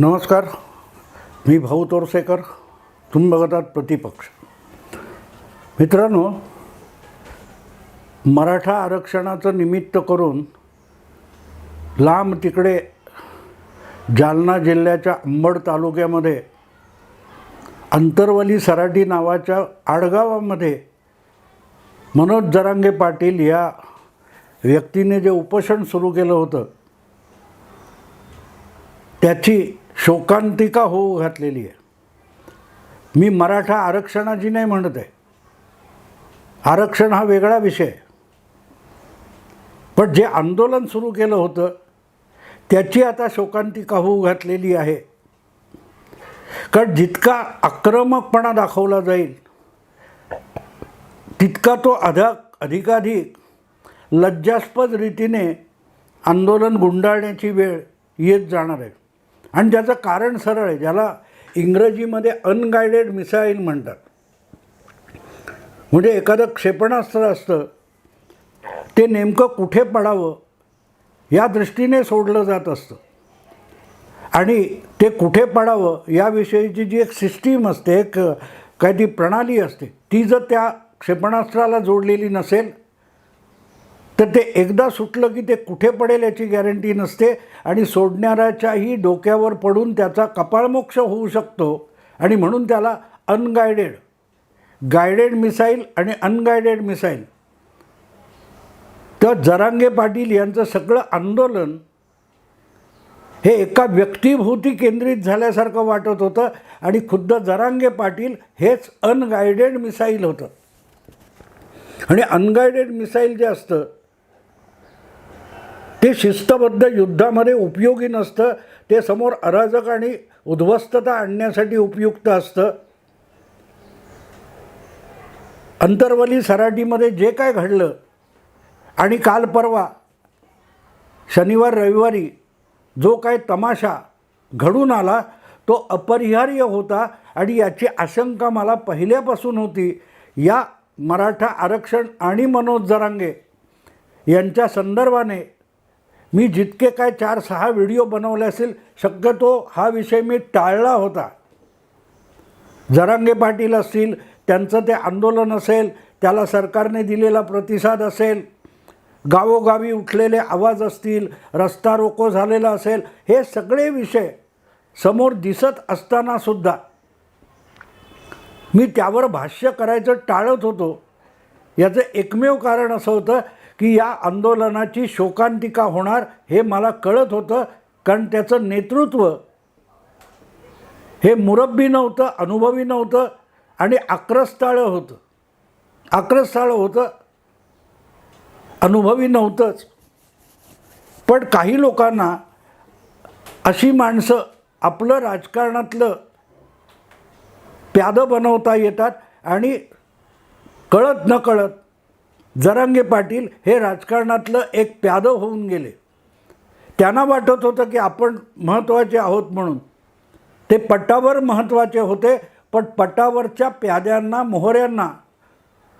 नमस्कार मी भाऊ तोरसेकर तुम्ही बघत आहात प्रतिपक्ष. मित्रांनो मराठा आरक्षणाचं निमित्त करून लांब तिकडे जालना जिल्ह्याच्या अंबड तालुक्यामध्ये अंतरवली सराटी नावाच्या आडगावामध्ये मनोज जरांगे पाटील या व्यक्तीने जे उपोषण सुरू केलं होतं त्याची शोकांतिका होऊ घातलेली आहे. मी मराठा आरक्षणाची नाही म्हणत आहे. आरक्षण हा वेगळा विषय. पण जे आंदोलन सुरू केलं होतं त्याची आता शोकांतिका होऊ घातलेली आहे. कारण जितका आक्रमकपणा दाखवला जाईल तितका तो अधा अधिकाधिक लज्जास्पद रीतीने आंदोलन गुंडाळण्याची वेळ येत जाणार आहे. आणि त्याचं कारण सरळ आहे ज्याला इंग्रजीमध्ये अनगायडेड मिसाईल म्हणतात. म्हणजे एखादं क्षेपणास्त्र असतं ते नेमकं कुठे पडावं या दृष्टीने सोडलं जात असतं. आणि ते कुठे पडावं याविषयीची जी एक सिस्टीम असते एक काही ती प्रणाली असते ती जर त्या क्षेपणास्त्राला जोडलेली नसेल तर ते एकदा सुटलं की ते कुठे पडेल याची गॅरंटी नसते आणि सोडणाऱ्याच्याही डोक्यावर पडून त्याचा कपाळमोक्ष होऊ शकतो आणि म्हणून त्याला अनगायडेड गायडेड मिसाईल आणि अनगायडेड मिसाईल तर जरांगे पाटील यांचं सगळं आंदोलन हे एका व्यक्तिभोवती केंद्रित झाल्यासारखं वाटत होतं आणि खुद्द जरांगे पाटील हेच अनगायडेड मिसाईल होतं. आणि अनगायडेड मिसाईल जे असतं ते शिस्तबद्ध युद्धामध्ये उपयोगी नसतं. ते समोर अराजक आणि उद्ध्वस्तता आणण्यासाठी उपयुक्त असतं. अंतरवली सराटीमध्ये जे काय घडलं आणि काल परवा शनिवार रविवारी जो काय तमाशा घडून आला तो अपरिहार्य होता आणि याची आशंका मला पहिल्यापासून होती. या मराठा आरक्षण आणि मनोज जरांगे यांच्या संदर्भाने मी जितके काय चार सहा व्हिडिओ बनवले असेल शक्यतो हा विषय मी टाळला होता. जरांगे पाटील असतील त्यांचं ते आंदोलन असेल त्याला सरकारने दिलेला प्रतिसाद असेल गावोगावी उठलेले आवाज असतील रस्ता रोको झालेला असेल हे सगळे विषय समोर दिसत असतानासुद्धा मी त्यावर भाष्य करायचं टाळत होतो. याचं एकमेव कारण असं होतं की या आंदोलनाची शोकांतिका होणार हे मला कळत होतं कारण त्याचं नेतृत्व हे मुरब्बी नव्हतं अनुभवी नव्हतं आणि आक्रस्ताळं होतं. आक्रस्ताळं होतं अनुभवी नव्हतंच. पण काही लोकांना अशी माणसं आपलं राजकारणातलं प्यादं बनवता येतात आणि कळत न कळत जरांगे पाटील हे राजकारणातलं एक प्यादं होऊन गेले. त्यांना वाटत होतं की आपण महत्त्वाचे आहोत म्हणून. ते पट्टावर महत्त्वाचे होते पण पट्टावरच्या प्याद्यांना मोहऱ्यांना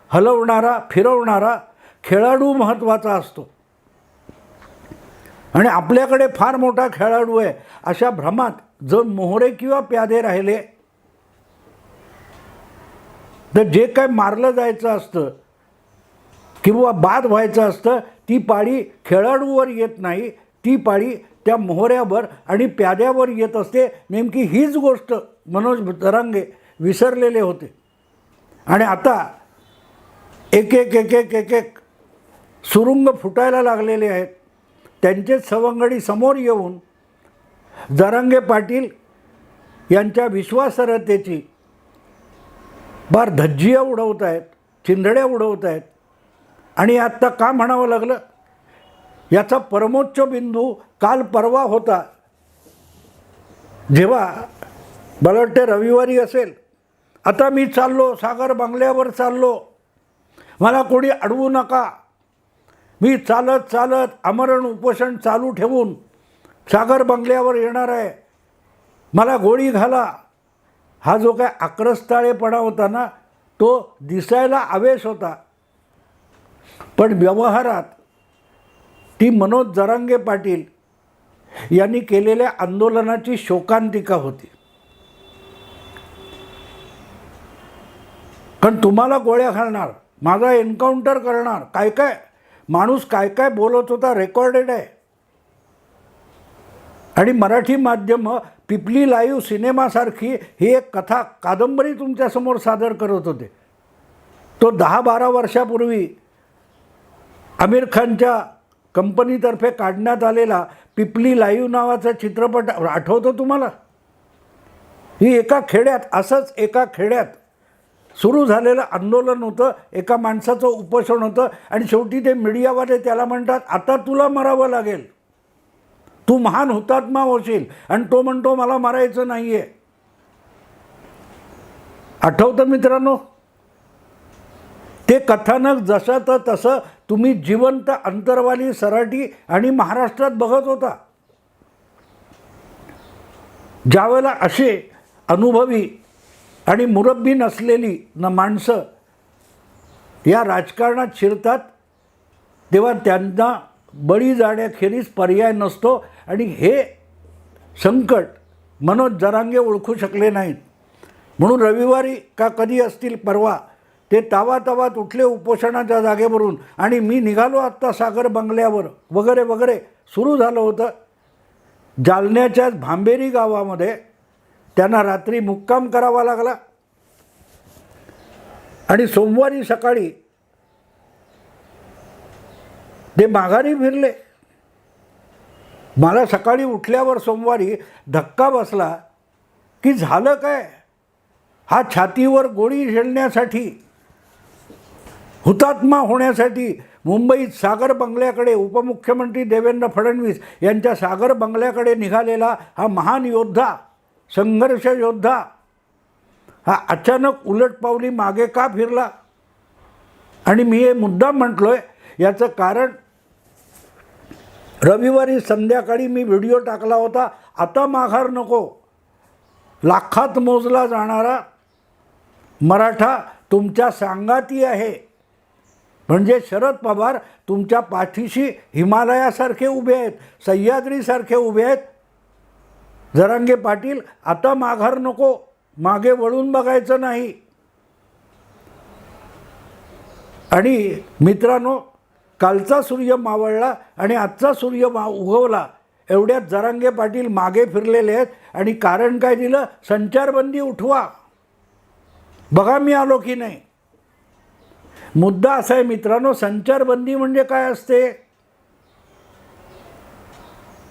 हलवणारा फिरवणारा खेळाडू महत्त्वाचा असतो. आणि आपल्याकडे फार मोठा खेळाडू आहे अशा भ्रमात जर मोहरे किंवा प्यादे राहिले तर जे काय मारलं जायचं असतं किंवा बाद व्हायचं असतं ती पाळी खेळाडूवर येत नाही ती पाळी त्या मोहऱ्यावर आणि प्याद्यावर येत असते. नेमकी हीच गोष्ट मनोज तरांगे विसरलेले होते. आणि आता एक एक एक एक एक एक सुरुंग फुटायला लागलेले आहेत. त्यांचेच सवंगडी समोर येऊन जरांगे पाटील यांच्या विश्वासार्हतेची फार धज्जिया उडवत आहेत चिंधड्या उडवत आहेत आणि आत्ता का म्हणावं लागलं? याचा परमोच्च बिंदू काल परवा होता. जेव्हा मला वाटते रविवारी असेल आता मी चाललो सागर बंगल्यावर चाललो. मला कोणी अडवू नका. मी चालत चालत आमरण उपोषण चालू ठेवून सागर बंगल्यावर येणार आहे. मला गोळी घाला. हा जो काय आक्रस्ताळेपणा होता ना तो दिसायला आवेश होता. पण व्यवहारात ती मनोज जरांगे पाटील यांनी केलेल्या आंदोलनाची शोकांतिका होती. कारण तुम्हाला गोळ्या घालणार माझा एन्काउंटर करणार काय काय? माणूस काय काय बोलत होता रेकॉर्डेड आहे. आणि मराठी माध्यमं पिपली लाईव्ह सिनेमासारखी ही एक कथा कादंबरी तुमच्यासमोर सादर करत होते. तो दहा बारा वर्षापूर्वी आमिर खानच्या कंपनीतर्फे काढण्यात आलेला पिपली लाईव्ह नावाचा चित्रपट आठवतो तुम्हाला? ही एका खेड्यात असंच एका खेड्यात सुरू झालेलं आंदोलन होतं. एका माणसाचं उपोषण होतं आणि शेवटी ते मीडियावाले त्याला म्हणतात आता तुला मरावं लागेल. तू महान हुतात्मा होशील आणि तो म्हणतो मला मरायचं नाही आहे आठवतं मित्रांनो? ते कथानक जसं तर तसं तुम्ही जिवंत अंतरवाली सराटी आणि महाराष्ट्रात बघत होता. ज्यावेळेला असे अनुभवी आणि मुरब्बी नसलेली न माणसं या राजकारणात शिरतात तेव्हा त्यांना बळी जाण्याखेरीज पर्याय नसतो आणि हे संकट मनोज जरांगे ओळखू शकले नाहीत. म्हणून रविवारी का कधी असतील परवा ते तावा तावात उठले उपोषणाच्या जागेवरून. आणि मी निघालो आत्ता सागर बंगल्यावर. वगैरे वगैरे. सुरू झालं होतं. जालन्याच्याच भांबेरी गावामध्ये त्यांना रात्री मुक्काम करावा लागला. आणि सोमवारी सकाळी ते माघारी फिरले. मला सकाळी उठल्यावर सोमवारी धक्का बसला की झालं काय? हा छातीवर गोळी झेलण्यासाठी हुतात्मा होण्यासाठी मुंबईत सागर बंगल्याकडे उपमुख्यमंत्री देवेंद्र फडणवीस यांच्या सागर बंगल्याकडे निघालेला हा महान योद्धा संघर्ष योद्धा हा अचानक उलटपावली मागे का फिरला? आणि मी हे मुद्दाम म्हटलो आहे याचं कारण रविवारी संध्याकाळी मी व्हिडिओ टाकला होता आता माघार नको. लाखात मोजला जाणारा मराठा तुमच्या सांगाती आहे. म्हणजे शरद पवार तुमच्या पाठीशी हिमालयासारखे उभे आहेत सह्याद्रीसारखे उभे आहेत. जरांगे पाटील आता माघार नको मागे वळून बघायचं नाही. आणि मित्रांनो कालचा सूर्य मावळला आणि आजचा सूर्य मा उगवला एवढ्यात जरांगे पाटील मागे फिरलेले आहेत आणि कारण काय दिलं? संचारबंदी उठवा. बघा मी आलो की नाही. मुद्दा असा आहे मित्रांनो संचारबंदी म्हणजे काय असते?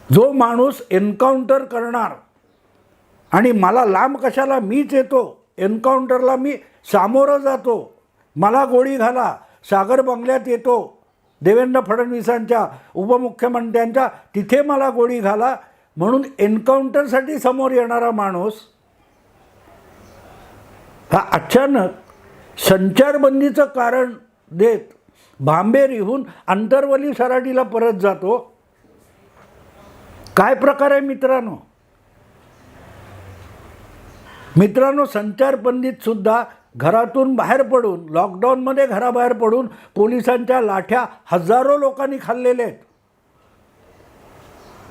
जो माणूस एन्काउंटर करणार आणि मला लांब कशाला मीच येतो? एन्काउंटरला मी सामोरं जातो मला गोळी घाला सागर बंगल्यात येतो देवेंद्र फडणवीसांच्या उपमुख्यमंत्र्यांच्या तिथे मला गोळी घाला म्हणून एन्काउंटरसाठी समोर येणारा माणूस हा अचानक संचारबंदीचं कारण देत भांबेरीहून अंतरवली सराटीला परत जातो. काय प्रकार आहे मित्रांनो? मित्रांनो संचारबंदीत सुद्धा घरातून बाहेर पडून लॉकडाऊनमध्ये घराबाहेर पडून पोलिसांच्या लाठ्या हजारो लोकांनी खाल्लेल्या आहेत.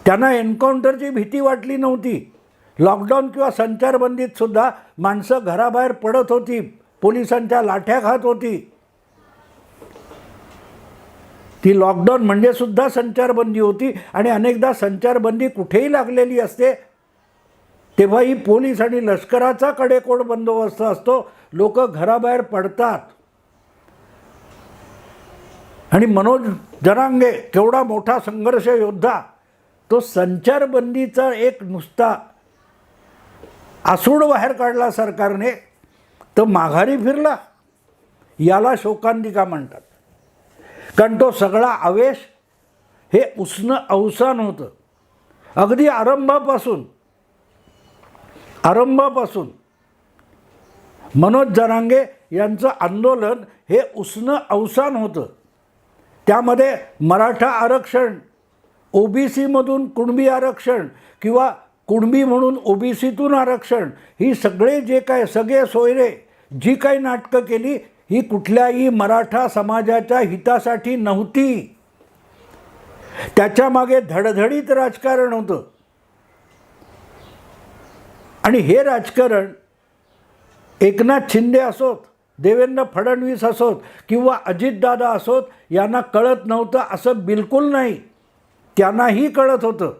त्यांना एन्काउंटरची भीती वाटली नव्हती. लॉकडाऊन किंवा संचारबंदीत सुद्धा माणसं घराबाहेर पडत होती. पोलिसांच्या लाठ्या खात होती. ती लॉकडाऊन म्हणजे सुद्धा संचारबंदी होती आणि अनेकदा संचारबंदी कुठेही लागलेली असते तेव्हाही पोलीस आणि लष्कराचा कडेकोड बंदोबस्त असतो. लोक घराबाहेर पडतात. आणि मनोज जरांगे केवढा मोठा संघर्ष योद्धा तो संचारबंदीचा एक नुसता आसूड बाहेर काढला सरकारने. तर माघारी फिरला. याला शोकांतिका म्हणतात. कारण तो सगळा आवेश हे उष्ण अवसान होतं. अगदी आरंभापासून आरंभापासून मनोज जरांगे यांचं आंदोलन हे उष्ण अवसान होतं. त्यामध्ये मराठा आरक्षण ओ बी सीमधून कुणबी आरक्षण किंवा कुणबी म्हणून ओ बी सीतून आरक्षण ही सगळे जे काय सगळे सोयरे जी काही नाटकं केली ही कुठल्याही मराठा समाजाच्या हितासाठी नव्हती. त्याच्यामागे धडधडीत राजकारण होतं. आणि हे राजकारण एकनाथ शिंदे असोत देवेंद्र फडणवीस असोत किंवा अजितदादा असोत यांना कळत नव्हतं असं बिलकुल नाही. त्यांनाही कळत होतं.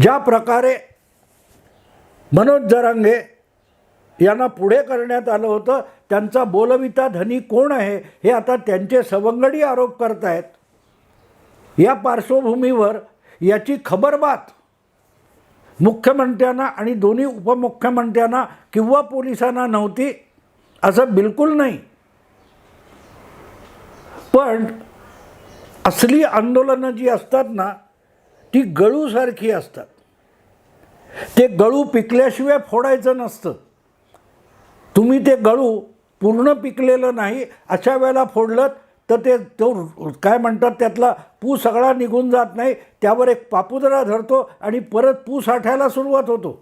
ज्या प्रकारे मनोज जरांगे यांना पुढे करण्यात आलं होतं. त्यांचा बोलविता धनी कोण आहे हे आता त्यांचे सवंगडी आरोप करतायत. या पार्श्वभूमीवर याची खबरबात मुख्यमंत्र्यांना आणि दोन्ही उपमुख्यमंत्र्यांना किंवा पोलिसांना नव्हती असं बिलकुल नाही. पण असली आंदोलनं जी असतात ना ती गळूसारखी असतात. ते गळू पिकल्याशिवाय फोडायचं नसतं. तुम्ही ते गळू पूर्ण पिकलेलं नाही अशा वेळेला फोडलं तर ते तो काय म्हणतात त्यातला पू सगळा निघून जात नाही त्यावर एक पापुदरा धरतो आणि परत पू साठायला सुरुवात होतो.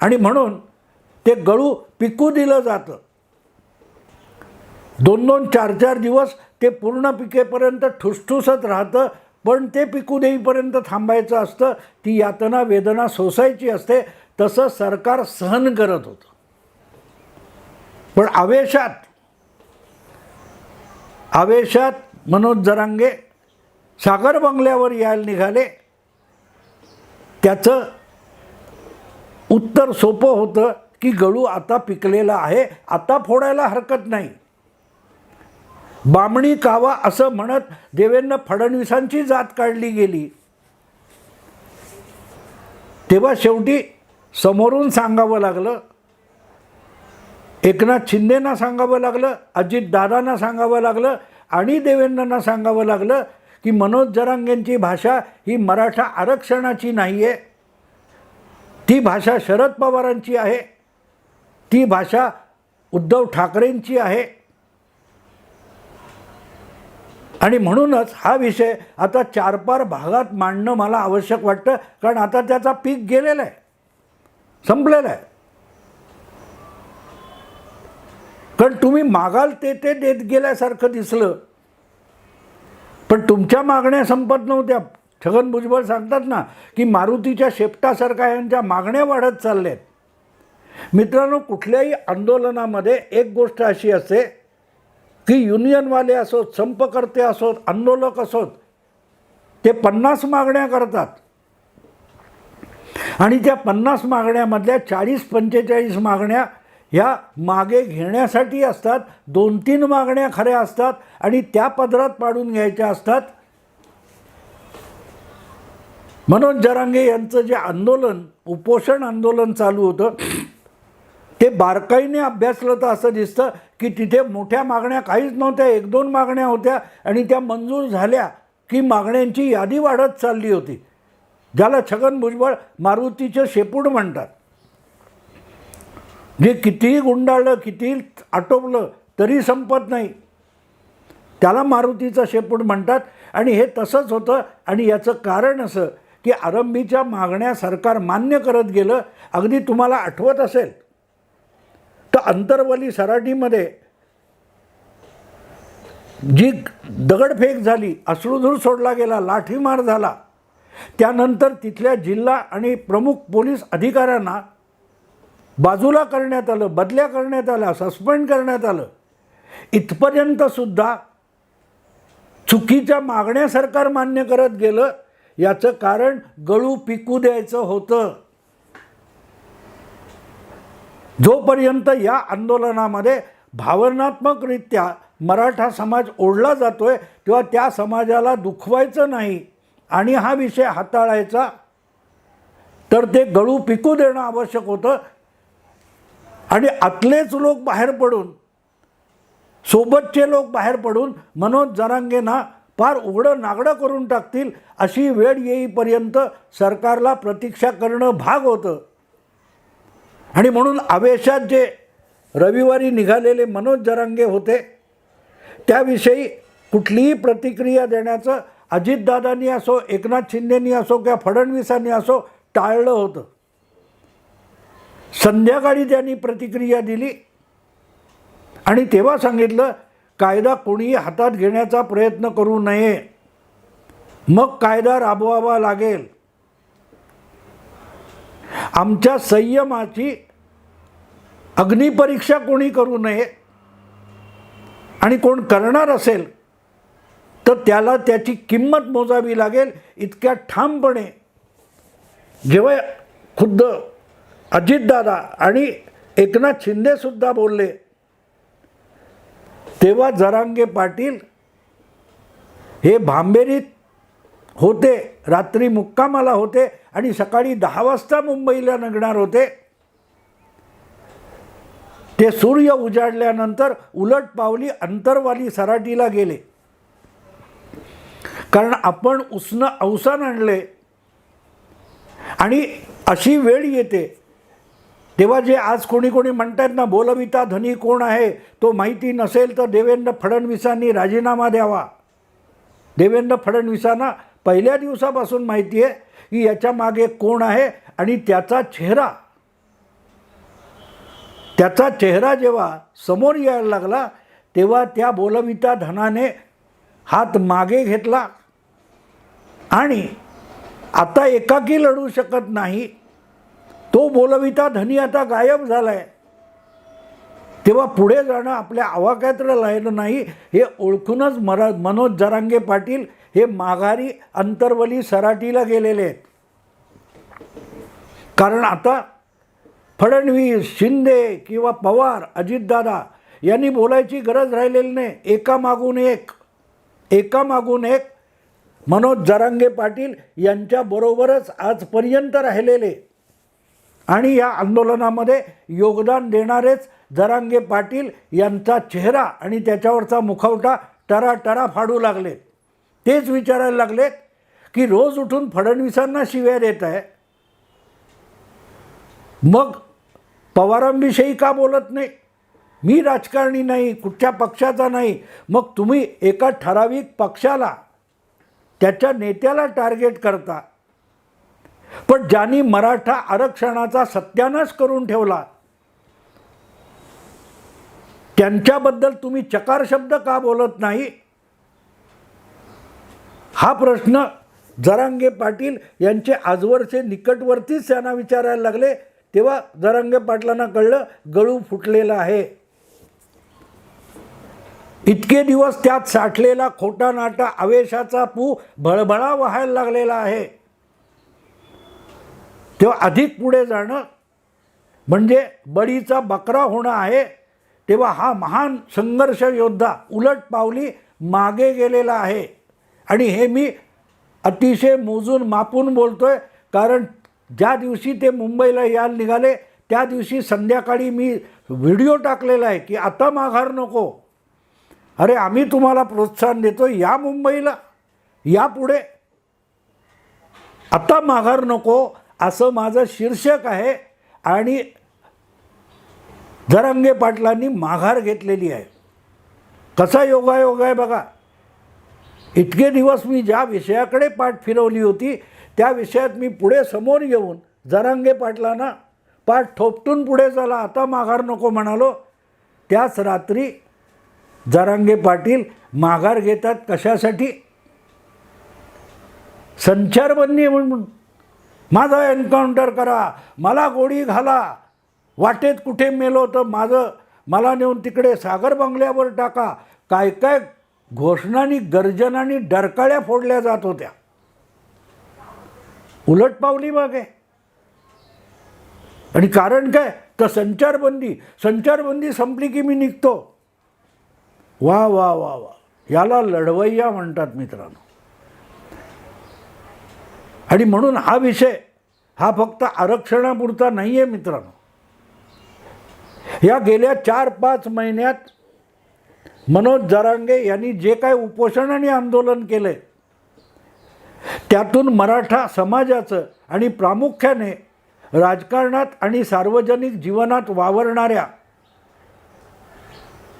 आणि म्हणून ते गळू पिकू दिलं जातं. दोन दोन चार चार दिवस ते पूर्ण पिकेपर्यंत ठुसठुसत राहतं पण ते पिकू देईपर्यंत थांबायचं असतं ती यातना वेदना सोसायची असते तसं सरकार सहन करत होतं. पण आवेशात आवेशात मनोज जरांगे सागर बंगल्यावर यायला निघाले. त्याचं उत्तर सोपं होतं की गळू आता पिकलेला आहे आता फोडायला हरकत नाही. बामणी कावा असं म्हणत देवेंद्र फडणवीसांची जात काढली गेली. तेव्हा शेवटी समोरून सांगावं लागलं एकनाथ शिंदेना सांगावं लागलं अजितदादांना सांगावं लागलं आणि देवेंद्रांना सांगावं लागलं की मनोज जरांगेंची भाषा ही मराठा आरक्षणाची नाही आहे ती भाषा शरद पवारांची आहे. ती भाषा उद्धव ठाकरेंची आहे. आणि म्हणूनच हा विषय आता चार पार भागात मांडणं मला आवश्यक वाटतं कारण आता त्याचा पीक गेलेला आहे. संपलेला आहे. कारण तुम्ही मागाल ते ते देत गेल्यासारखं दिसलं. पण तुमच्या मागण्या संपत नव्हत्या. छगन भुजबळ सांगतात ना की मारुतीच्या शेपटासारख्या यांच्या मागण्या वाढत चालल्यात. मित्रांनो कुठल्याही आंदोलनामध्ये एक गोष्ट अशी असते की युनियनवाले असोत संपकर्ते असोत आंदोलक असोत ते पन्नास मागण्या करतात. आणि त्या पन्नास मागण्यामधल्या चाळीस पंचेचाळीस मागण्या ह्या मागे घेण्यासाठी असतात दोन तीन मागण्या खऱ्या असतात आणि त्या पदरात पाडून घ्यायच्या असतात. मनोज जरांगे यांचं जे आंदोलन उपोषण आंदोलन चालू होतं ते बारकाईने अभ्यासलं तर असं दिसतं की तिथे मोठ्या मागण्या काहीच नव्हत्या एक दोन मागण्या होत्या आणि त्या मंजूर झाल्या की मागण्यांची यादी वाढत चालली होती. ज्याला छगन भुजबळ मारुतीचं शेपूड म्हणतात. जे कितीही गुंडाळलं कितीही आटोपलं तरी संपत नाही. त्याला मारुतीचं शेपूट म्हणतात. आणि हे तसंच होतं. आणि याचं कारण असं की आरंभीच्या मागण्या सरकार मान्य करत गेलं. अगदी तुम्हाला आठवत असेल. तर अंतरवली सराटीमध्ये जी दगडफेक झाली अश्रुधूर सोडला गेला लाठीमार झाला त्यानंतर तिथल्या जिल्हा आणि प्रमुख पोलीस अधिकाऱ्यांना बाजूला करण्यात आलं बदल्या करण्यात आल्या सस्पेंड करण्यात आलं. इथपर्यंतसुद्धा चुकीच्या मागण्या सरकार मान्य करत गेलं याचं कारण गळू पिकू द्यायचं होतं. जोपर्यंत या आंदोलनामध्ये भावनात्मकरित्या मराठा समाज ओढला जातोय तेव्हा त्या समाजाला दुखवायचं नाही आणि हा विषय हाताळायचा. तर ते गळू पिकू देणं आवश्यक होतं. आणि आतलेच लोक बाहेर पडून सोबतचे लोक बाहेर पडून मनोज जरांगेंना फार उघडं नागडं करून टाकतील अशी वेळ येईपर्यंत सरकारला प्रतीक्षा करणं भाग होतं. आणि म्हणून आवेशात जे रविवारी निघालेले मनोज जरांगे होते त्याविषयी कुठलीही प्रतिक्रिया देण्याचं अजितदादांनी असो एकनाथ शिंदेनी असो किंवा फडणवीसांनी असो टाळलं होतं. संध्याकाळी त्यांनी प्रतिक्रिया दिली. आणि तेव्हा सांगितलं कायदा कोणीही हातात घेण्याचा प्रयत्न करू नये. मग कायदा राबवावा लागेल. आमच्या संयमाची अग्निपरीक्षा कोणी करू नये. आणि कोण करणार असेल तर त्याला त्याची किंमत मोजावी लागेल इतक्या ठामपणे. जेव्हा खुद्द अजितदादा आणि एकनाथ शिंदेसुद्धा बोलले. तेव्हा जरांगे पाटील हे भांबेरीत होते रात्री मुक्कामाला होते आणि सकाळी दहा वाजता मुंबईला निघणार होते. ते सूर्य उजाडल्यानंतर उलट पावली अंतरवाली सराटीला गेले. कारण आपण उष्ण अवसान आणले आणि अशी वेळ येते. तेव्हा जे आज कोणी कोणी म्हणतात ना बोलविता धनी कोण आहे तो माहिती नसेल तर देवेंद्र फडणवीसांनी राजीनामा द्यावा. देवेंद्र फडणवीसांना पहिल्या दिवसापासून माहिती आहे की याच्या मागे कोण आहे आणि त्याचा चेहरा. त्याचा चेहरा जेव्हा समोर यायला लागला तेव्हा त्या बोलविता धनाने हात मागे घेतला. आणि आता एकाकी लढू शकत नाही. तो बोलविता धनी आता गायब झालाय. तेव्हा पुढे जाणं आपल्या आवाक्यात राहिलं नाही. हे ओळखूनच मरा मनोज जरांगे पाटील हे माघारी अंतरवली सराटीला गेलेले आहेत. कारण आता फडणवीस शिंदे किंवा पवार अजितदादा यांनी बोलायची गरज राहिलेली नाही. एका मागून एक एका मागून एक मनोज जरांगे पाटील यांच्याबरोबरच आजपर्यंत राहिलेले. आणि या आंदोलनामध्ये योगदान देणारेच जरांगे पाटील यांचा चेहरा आणि त्याच्यावरचा मुखवटा टरा टरा फाडू लागले. तेच विचारायला लागलेत की रोज उठून फडणवीसांना शिव्या देत आहे. मग पवारांविषयी का बोलत नाही? मी राजकारणी नाही कुठच्या पक्षाचा नाही. मग तुम्ही एका ठराविक पक्षाला त्याच्या नेत्याला टार्गेट करता. पण ज्यांनी मराठा आरक्षणाचा सत्यानाश करून ठेवला त्यांच्याबद्दल तुम्ही चकार शब्द का बोलत नाही? हा प्रश्न जरांगे पाटील यांचे आजवरचे निकटवर्तीच त्यांना विचारायला लागले तेव्हा जरांगे पाटलांना कळलं गळू फुटलेलं आहे. इतके दिवस त्यात साठलेला खोटा नाटा आवेशाचा पू भळभळा व्हायला लागलेला आहे. तेव्हा अधिक पुढे जाणं म्हणजे बळीचा बकरा होणं आहे. तेव्हा हा महान संघर्ष योद्धा उलट पावली मागे गेलेला आहे. आणि हे मी अतिशय मोजून मापून बोलतोय कारण ज्या दिवशी ते मुंबईला यायला निघाले त्या दिवशी संध्याकाळी मी व्हिडिओ टाकलेला आहे की आता माघार नको. अरे आम्ही तुम्हाला प्रोत्साहन देतो या मुंबईला या पुढे. आता माघार नको असं माझं शीर्षक आहे आणि जरांगे पाटलांनी माघार घेतलेली आहे. कसा योगायोग आहे बघा. इतके दिवस मी ज्या विषयाकडे पाठ फिरवली होती त्या विषयात मी पुढे समोर येऊन जरांगे पाटलांना पाठ ठोपटून पुढे चला आता माघार नको म्हणालो. त्याच रात्री जरांगे पाटील माघार घेतात कशासाठी? संचारबंदी म्हणून. माझं एन्काउंटर करा. मला गोडी घाला. वाटेत कुठे मेलो तर माझं मला नेऊन तिकडे सागर बंगल्यावर टाका. काय काय घोषणानी गर्जनानी डरकाळ्या फोडल्या जात होत्या. उलट पावली मग. आहे आणि कारण काय? तर संचारबंदी संचारबंदी संपली की मी निघतो. वा वा वा वा. याला लढवय्या म्हणतात मित्रांनो. आणि म्हणून हा विषय हा फक्त आरक्षणापुरता नाही आहे मित्रांनो. या गेल्या चार पाच महिन्यात मनोज जरांगे यांनी जे काय उपोषण आणि आंदोलन केलं त्यातून मराठा समाजाचं आणि प्रामुख्याने राजकारणात आणि सार्वजनिक जीवनात वावरणाऱ्या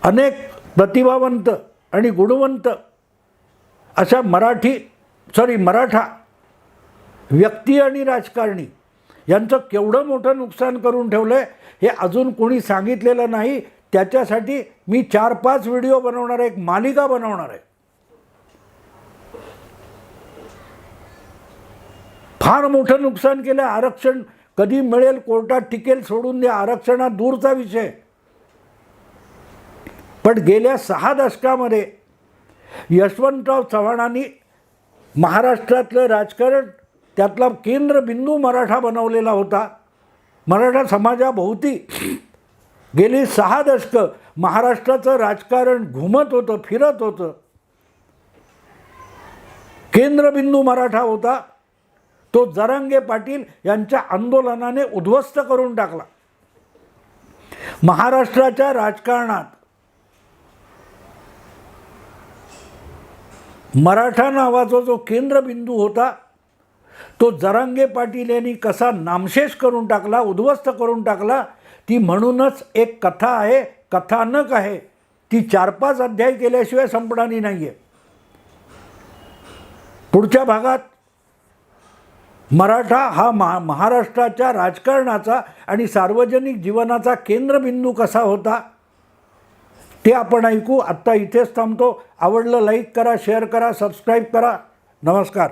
अनेक प्रतिभावंत आणि गुणवंत अशा मराठी सॉरी मराठा व्यक्ती आणि राजकारणी यांचं केवढं मोठं नुकसान करून ठेवलं आहे हे अजून कोणी सांगितलेलं नाही. त्याच्यासाठी मी चार पाच व्हिडिओ बनवणार आहे एक मालिका बनवणार आहे. फार मोठं नुकसान केलं आरक्षण कधी मिळेल कोर्टात टिकेल सोडून द्या आरक्षणात दूरचा विषय. पण गेल्या सहा दशकामध्ये यशवंतराव चव्हाणांनी महाराष्ट्रातलं राजकारण त्यातला केंद्रबिंदू मराठा बनवलेला होता. मराठा समाजाभोवती गेली सहा दशकं महाराष्ट्राचं राजकारण घुमत होतं फिरत होतं. केंद्रबिंदू मराठा होता. तो जरांगे पाटील यांच्या आंदोलनाने उद्ध्वस्त करून टाकला. महाराष्ट्राच्या राजकारणात मराठा नावाचा जो केंद्रबिंदू होता तो जरांगे पाटील यांनी कसा नामशेष करून टाकला उद्ध्वस्त करून टाकला ती म्हणूनच एक कथा आहे कथानक आहे. ती चार पाच अध्याय केल्याशिवाय संपणारी नाही आहे पुढच्या भागात मराठा हा महा महाराष्ट्राच्या राजकारणाचा आणि सार्वजनिक जीवनाचा केंद्रबिंदू कसा होता ते आपण ऐकू. आत्ता इथेच थांबतो. आवडलं लाईक करा शेअर करा सबस्क्राईब करा. नमस्कार.